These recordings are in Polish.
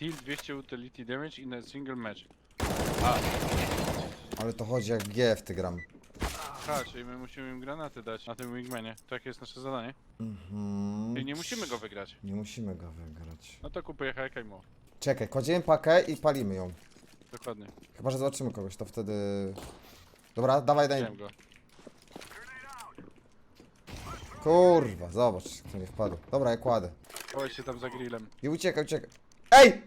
deal 200 utility damage in a single match. Ale to chodzi jak G w ty gram. Ha, czyli my musimy im granaty dać na tym wingmanie. Takie jest nasze zadanie. Mhm. Czyli nie musimy go wygrać. Nie musimy go wygrać. No to kupuję hajka i mo. Czekaj, kładziemy pakę i palimy ją. Dokładnie. Chyba, że zobaczymy kogoś, to wtedy... Dobra, dawaj, daj. Go. Kurwa, zobacz, kto nie wpadł. Dobra, ja kładę. Chowaj się tam za grillem. I uciekaj, uciekaj. Ej!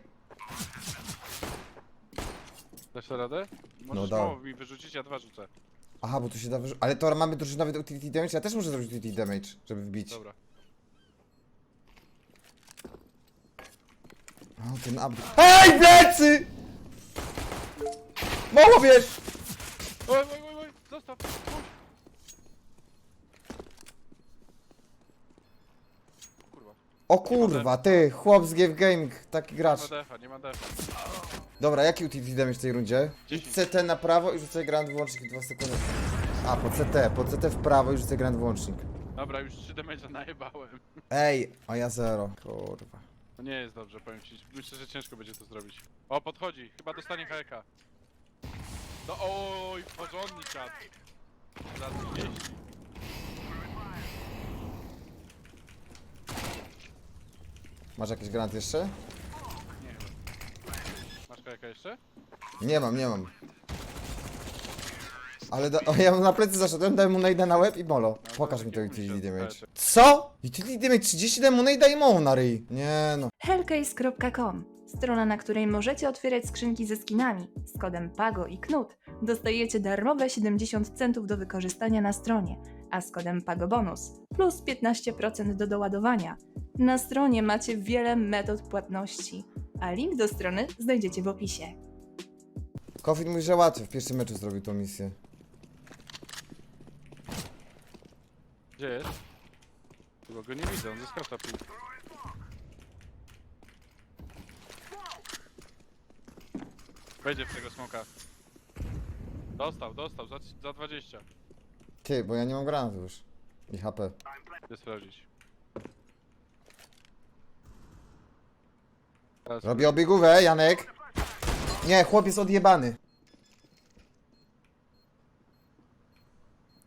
Dasz to radę? Możesz dałem. mało mi wyrzucić, ja dwa rzucę. Aha, bo tu się da wyrzu- Ale to mamy drużynowy utility damage? Ja też muszę zrobić utility damage, żeby wbić. Dobra. O, ten update. EJ, plecy! Mało wiesz! Oj, oj, oj, oj, zostaw! Puść. Kurwa. O kurwa, ty, chłop z Game Gaming, taki Nie gracz. ma defa, nie ma defa. Dobra, jaki utility damage w tej rundzie? Dziesięć. CT na prawo i rzucaj grand wyłącznik 2 sekundy. A, po CT, po CT w prawo i rzucaj grand wyłącznik. Dobra, już 3 damage najebałem. Ej, a ja zero. Kurwa. To nie jest dobrze, powiem ci. Myślę, że ciężko będzie to zrobić. O, podchodzi. Chyba dostanie hajka. No oj, porządny czat. Za 30. Masz jakiś grant jeszcze? Masz hajka jeszcze? Nie mam, nie mam. Ale da, o, ja na plecy zaszedłem, dałem mu najda na łeb i molo. No, Pokaż to mi to utility damage. Co? Utility damage 30 dałem mu najda i mało na ryj. Nie no. Hellcase.com Strona, na której możecie otwierać skrzynki ze skinami. Z kodem PAGO i KNUT dostajecie darmowe 70 centów do wykorzystania na stronie, a z kodem PAGO bonus plus 15% do doładowania. Na stronie macie wiele metod płatności, a link do strony znajdziecie w opisie. Kofit mówi, że łatwo. W pierwszym meczu zrobił tą misję. Gdzie jest? Chyba go nie widzę, on zyskał tapił. Wejdzie w tego smoka. Dostał, dostał, za, za 20. Ty, bo ja nie mam granatu już. I HP. Idę sprawdzić. Teraz Robię obiegówę, Janek. Nie, chłop jest odjebany.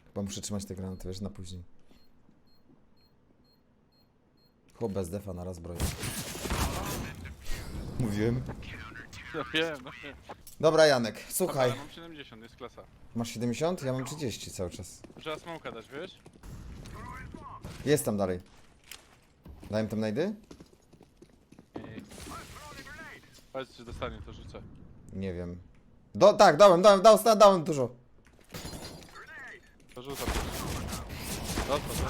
Chyba muszę trzymać te granaty, wiesz, na później. Chłop bez defa na raz broni. Mówiłem. No wiem, no wiem. Dobra, Janek, słuchaj. mam 70, jest klasa. Masz 70? Ja mam 30 cały czas. Trzeba smoka dać, wiesz? Jest tam dalej. Dałem tam najdy? I... Powiedz, czy dostanie, to rzucę. Nie wiem. Do, tak, dałem, dałem, dałem, dałem dużo. To rzucam. Dostał, dostał.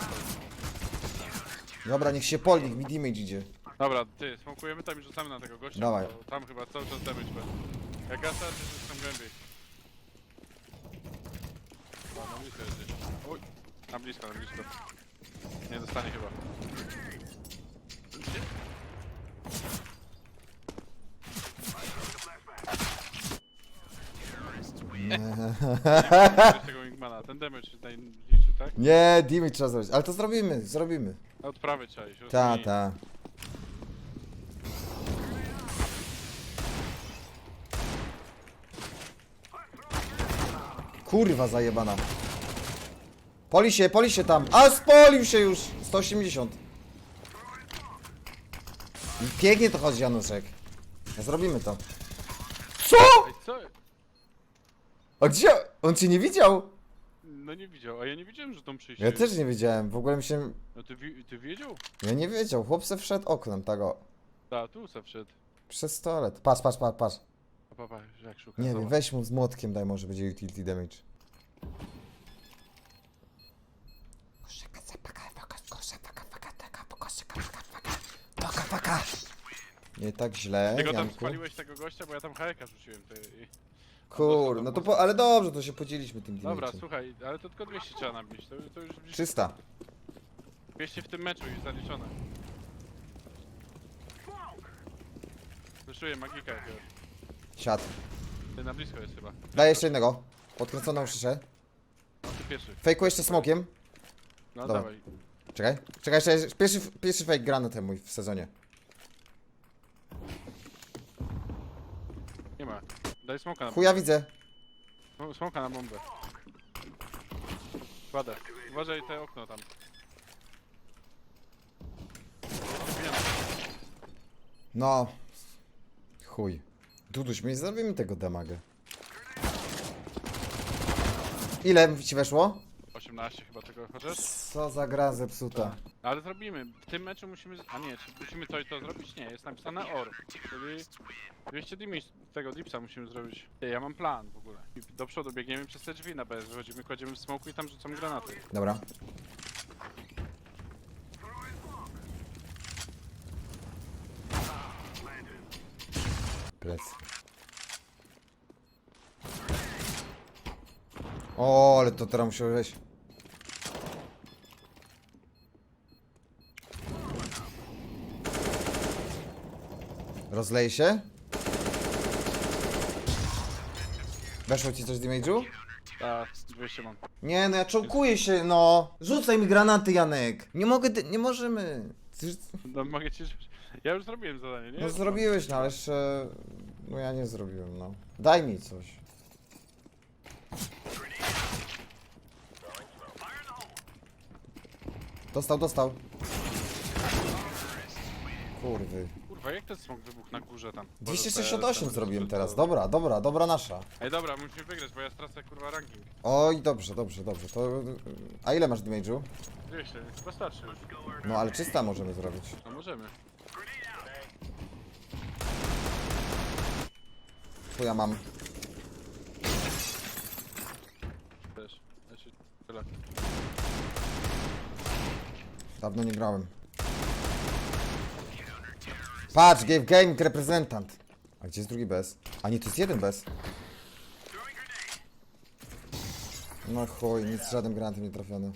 Dobra, niech się poli, niech mi damage idzie. Dobra, ty, smokujemy tam i rzucamy na tego gościa. Dawaj. bo Tam chyba cały czas damage będzie. Jak ja teraz jestem głębiej. O, na blisko jest gdzieś. Oj, na blisko, na blisko. Nie dostanie chyba. Tego Wingmana, ten damage tak? Nie, damage trzeba zrobić, ale to zrobimy, zrobimy. Odprawy trzeba iść. Ta, rozumiem. ta. Kurwa zajebana. Poli się, poli się tam. A spolił się już. 180. I Pięknie to chodzi, Januszek. Zrobimy to. Co? Ej, co? A gdzie? On cię nie widział? No nie widział, a ja nie wiedziałem, że tą przyjście. Ja też nie wiedziałem. W ogóle myślałem... No ty, wi- ty wiedział? Ja nie wiedział. Chłop se wszedł oknem, tak o. Ta, tu se wszedł. Przez toalet. Patrz, patrz, patrz, patrz. A papa, jak szuka. Nie wiem, zobacz. weź mu z młotkiem, daj może będzie utility damage. Nie tak źle, Ty go tam Janku. spaliłeś tego gościa, bo ja tam hajeka rzuciłem. Ty. i- Kur, no to po, ale dobrze, to się podzieliśmy tym Dobra, damage'em. słuchaj, ale to tylko 200 trzeba nabić. To, to już 300. 200 w tym meczu już zaliczone. Wyszuję magika jakiegoś. Siad. Ty na blisko jest chyba. Daj jeszcze jednego. Podkręconą szyszę. No ty pierwszy. Fejku jeszcze smokiem. No Dobra. dawaj. Czekaj. Czekaj, jeszcze pierwszy, pierwszy fake granat ten mój w sezonie. Nie ma. Daj smoka na Chuja widzę. bombę. Smoka na bombę. Kładę. Uważaj te okno tam. Wiem. No. Chuj. Duduś, my nie zrobimy tego damagę. Ile ci weszło? 18 chyba tego chociaż? Co za gra zepsuta. Ale zrobimy. W tym meczu musimy... A nie, czy musimy to i to zrobić? Nie, jest napisane OR. Czyli 200 dimi z tego dipsa musimy zrobić. Ty, ja mam plan w ogóle. I Do przodu biegniemy przez te drzwi na B, wychodzimy, kładziemy w smoku i tam rzucamy granaty. Dobra. Plec. O, ale to teraz musiał wejść. Rozlej się? Weszło ci coś z damage'u? A, 200 mam. Nie, no ja czołkuję się, no. Rzucaj mi granaty, Janek. Nie mogę, dy- nie możemy. Ty- No mogę ci... Ja już zrobiłem zadanie, nie? No zrobiłeś, no ale jeszcze... No ja nie zrobiłem, no. Daj mi coś. Dostał, dostał. Kurwy. Kurwa, jak ten smok wybuchł na górze tam? 268 zrobiłem teraz. Dobra, dobra, dobra nasza. Ej, dobra, musimy wygrać, bo ja stracę kurwa ranking. Oj, dobrze, dobrze, dobrze. To... A ile masz damage'u? 200, chyba starczy już. No ale czysta możemy zrobić. No możemy. Tu ja mam. Też. Ja się... Tyle. Dawno nie grałem. Patrz, Game Game reprezentant. A gdzie jest drugi bez? A nie, to jest jeden bez. No chuj, nic, żaden granat nie trafiony.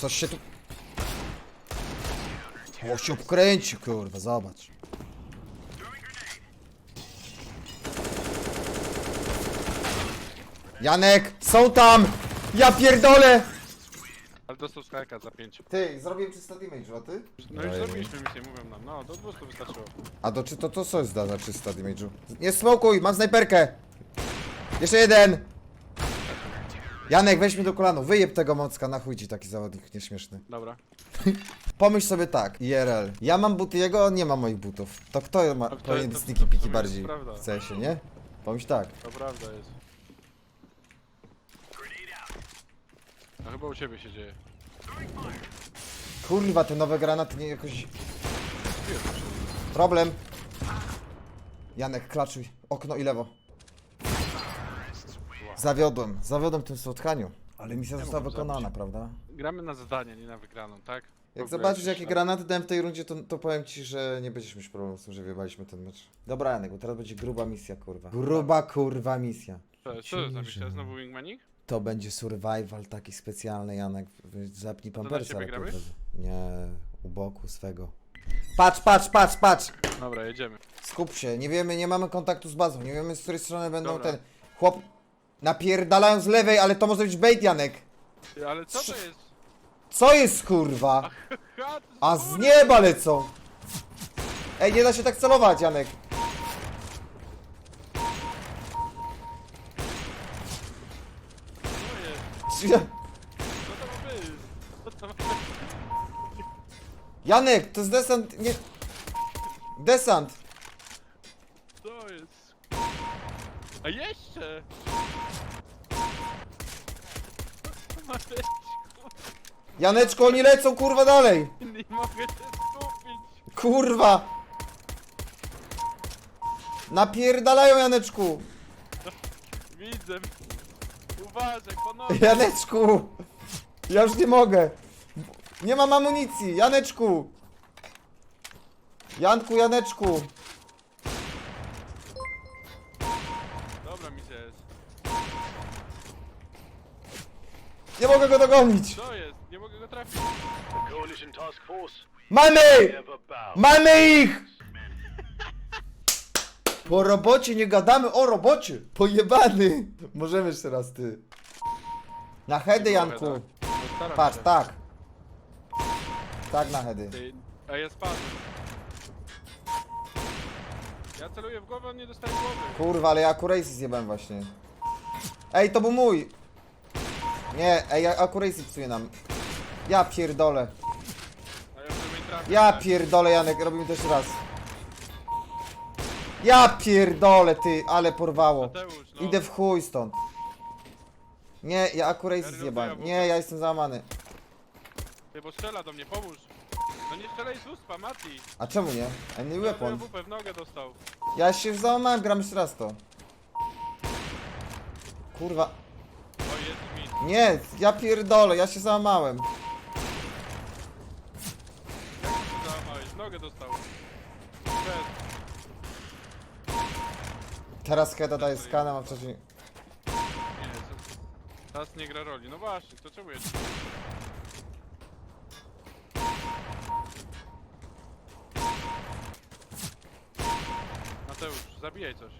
Coś się tu... O, się obkręci, kurwa, zobacz. Janek, są tam! Ja pierdolę! Ale dostał skajka za 5. Ty, zrobiłem 300 damage, a ty? No już zrobiliśmy misję, mówią nam. No, do 200 wystarczyło. A do czy to, to co jest da za 300 damage'u? Nie smokuj, mam snajperkę! Jeszcze jeden! Janek, weź mi do kolano, wyjeb tego mocka, na chuj ci taki zawodnik nieśmieszny. Dobra. Pomyśl sobie tak, IRL. Ja mam buty jego, on nie ma moich butów. To kto ma, To kto- powinien to- to- to piki jest bardziej prawda. w sensie, nie? Pomyśl tak. To prawda jest. No chyba u ciebie się dzieje. Kurwa, te nowe granaty nie jakoś... Problem. Janek, klaczuj. Okno i lewo. Zawiodłem. Zawiodłem w tym spotkaniu. Ale misja została mogłem wykonana, zabić. prawda? Gramy na zadanie, nie na wygraną, tak? Jak zobaczysz jakie tam- granaty dałem w tej rundzie, to, to powiem ci, że nie będziesz mieć problemu z tym, że wybaliśmy ten mecz. Dobra Janek, bo teraz będzie gruba misja, kurwa. Gruba kurwa misja. Co co to jest na myślę? Znowu Wingmanik? To będzie survival taki specjalny, Janek. Zapnij pampersa gramy? wtedy. Nie, u boku swego. Patrz, patrz, patrz, patrz! Dobra, jedziemy. Skup się, nie wiemy, nie mamy kontaktu z bazą, nie wiemy z której strony będą Dobra. ten... Chłop... Napierdalają z lewej, ale to może być bait, Janek. Ty, Ale co to jest? Co jest, kurwa? Ha, to A z góry! nieba lecą! Ej, nie da się tak celować, Janek. Być? Janek, to jest desant, nie... Desant! Co jest? A jeszcze! Janeczku, oni lecą, kurwa, dalej! Nie mogę się skupić! Kurwa! Napierdalają, Janeczku! Widzę! Uważaj, ponownie! Janeczku! Ja już nie mogę! Nie mam amunicji! Janeczku! Janku, Janeczku! Dobra, misja jest. Nie mogę go dogonić! Co jest? Nie mogę go trafić. Coalition Task Force Mamy! bow. Mamy ich! Po robocie nie gadamy o robocie! Pojebany! Możemy jeszcze raz, ty. Na hedy, Janku. No, staram Patrz, się. tak. Tak na hedy. Ty, A ja spadłem. Ja celuję w głowę, on nie dostaje głowy. Kurwa, ale ja Accuracy zjebałem właśnie. Ej, to był mój! Nie, ej, Accuracy psuje nam. Ja pierdolę. A ja trafię. Ja tak. pierdolę, Janek, robimy to jeszcze raz. Ja pierdolę, ty, ale porwało. Mateusz, no. Idę w chuj stąd. Nie, ja Gary, zjebałem. rozumiem, Nie, ja jestem załamany. Ty, bo strzela do mnie, pomóż. No nie strzelaj z uspa, Mati. A czemu nie? Any weapon. WP w nogę dostał. Ja się załamałem, gram jeszcze raz to. Kurwa. O, jest mi. Nie, ja pierdolę, ja się załamałem. Załamałeś, nogę dostał. Teraz Heda daje skana, mam wcześniej... Nie, to... Teraz nie gra roli. No właśnie, to czemu jeszcze? Mateusz, zabijaj coś.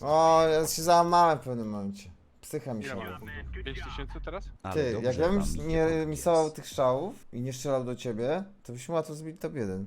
O, ja się załamałem w pewnym momencie. Psycha mi Ile się. mamy punktów? 5 tysięcy teraz? Ale Ty, dobrze jakbym wam idzie, nie misował tych strzałów i nie strzelał do ciebie, to byśmy łatwo zbili top 1.